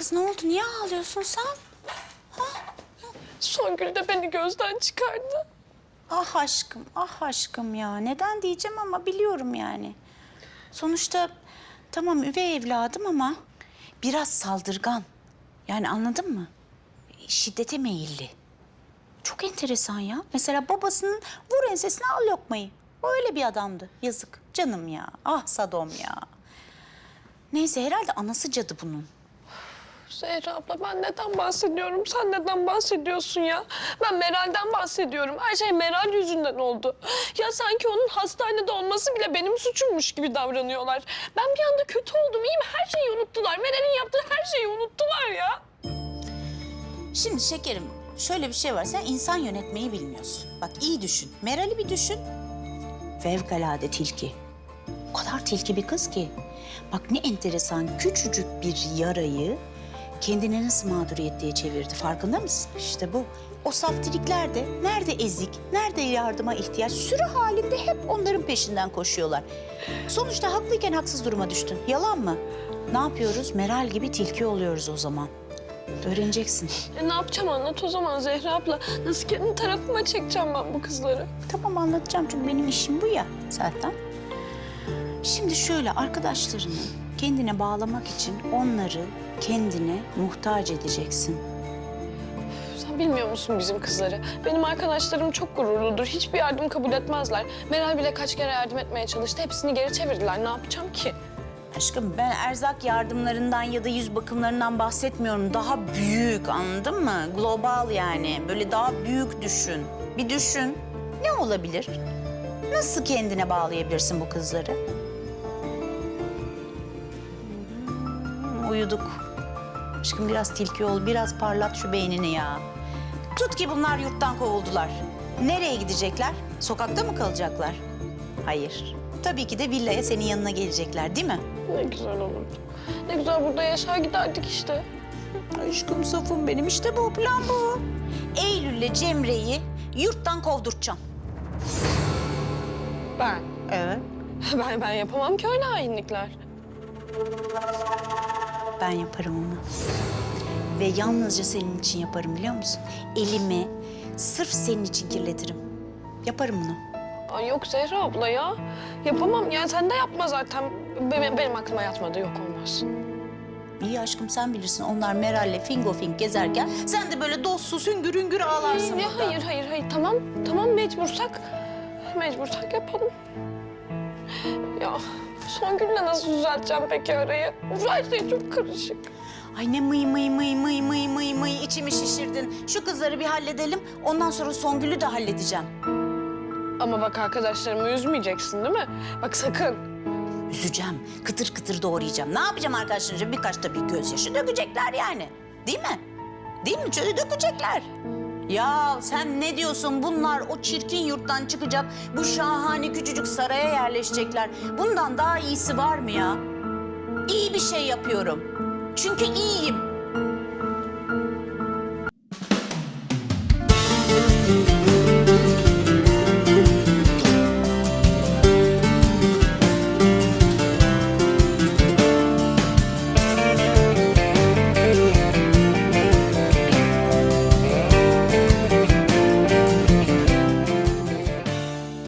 Kız ne oldu? Niye ağlıyorsun sen? Songül de beni gözden çıkardı. Ah aşkım, ah aşkım ya. Neden diyeceğim ama biliyorum yani. Sonuçta tamam üvey evladım ama biraz saldırgan. Yani anladın mı? Şiddete meyilli. Çok enteresan ya. Mesela babasının vur ensesine al lokmayı. Öyle bir adamdı. Yazık. Canım ya. Ah Sadom ya. Neyse herhalde anası cadı bunun. Zehra abla ben neden bahsediyorum? Sen neden bahsediyorsun ya? Ben Meral'den bahsediyorum. Her şey Meral yüzünden oldu. Ya sanki onun hastanede olması bile benim suçummuş gibi davranıyorlar. Ben bir anda kötü oldum. İyi mi? Her şeyi unuttular. Meral'in yaptığı her şeyi unuttular ya. Şimdi şekerim şöyle bir şey var. Sen insan yönetmeyi bilmiyorsun. Bak iyi düşün. Meral'i bir düşün. Fevkalade tilki. O kadar tilki bir kız ki. Bak ne enteresan küçücük bir yarayı kendine nasıl mağduriyet çevirdi. Farkında mısın? İşte bu. O saftirikler de nerede ezik, nerede yardıma ihtiyaç sürü halinde hep onların peşinden koşuyorlar. Sonuçta haklıyken haksız duruma düştün. Yalan mı? Ne yapıyoruz? Meral gibi tilki oluyoruz o zaman. Öğreneceksin. E ne yapacağım anlat o zaman Zehra abla. Nasıl kendi tarafıma çekeceğim ben bu kızları? Tamam anlatacağım çünkü benim işim bu ya zaten. Şimdi şöyle arkadaşlarını kendine bağlamak için onları kendine muhtaç edeceksin. Sen bilmiyor musun bizim kızları? Benim arkadaşlarım çok gururludur. Hiçbir yardım kabul etmezler. Meral bile kaç kere yardım etmeye çalıştı. Hepsini geri çevirdiler. Ne yapacağım ki? Aşkım ben erzak yardımlarından ya da yüz bakımlarından bahsetmiyorum. Daha büyük anladın mı? Global yani. Böyle daha büyük düşün. Bir düşün. Ne olabilir? Nasıl kendine bağlayabilirsin bu kızları? Uyuduk. Aşkım biraz tilki ol, biraz parlat şu beynini ya. Tut ki bunlar yurttan kovuldular. Nereye gidecekler? Sokakta mı kalacaklar? Hayır. Tabii ki de villaya senin yanına gelecekler değil mi? Ne güzel olurdu. Ne güzel burada yaşar giderdik işte. Aşkım safım benim işte bu plan bu. Eylül'le Cemre'yi yurttan kovdurtacağım. Ben. Evet. Ben, ben yapamam ki öyle hainlikler. Ben yaparım onu. Ve yalnızca senin için yaparım biliyor musun? Elimi sırf senin için kirletirim. Yaparım bunu. Ay yok Zehra abla ya. Yapamam. Yani sen de yapma zaten. Benim, benim aklıma yatmadı. Yok olmaz. İyi aşkım sen bilirsin onlar Meral'le fingo fing gezerken sen de böyle dostsuz hüngür hüngür ağlarsın Ya burada. hayır hayır hayır. Tamam tamam mecbursak. Mecbursak yapalım. Songül'le nasıl düzelteceğim peki arayı? Her şey çok karışık. Ay ne mıy mıy mıy mıy mıy mıy mıy içimi şişirdin. Şu kızları bir halledelim ondan sonra Songül'ü de halledeceğim. Ama bak arkadaşlarımı üzmeyeceksin değil mi? Bak sakın. Üzeceğim, kıtır kıtır doğrayacağım. Ne yapacağım arkadaşlarınca? Birkaç da bir gözyaşı dökecekler yani. Değil mi? Değil mi? Şöyle dökecekler. Ya sen ne diyorsun? Bunlar o çirkin yurttan çıkacak, bu şahane küçücük saraya yerleşecekler. Bundan daha iyisi var mı ya? İyi bir şey yapıyorum. Çünkü iyiyim.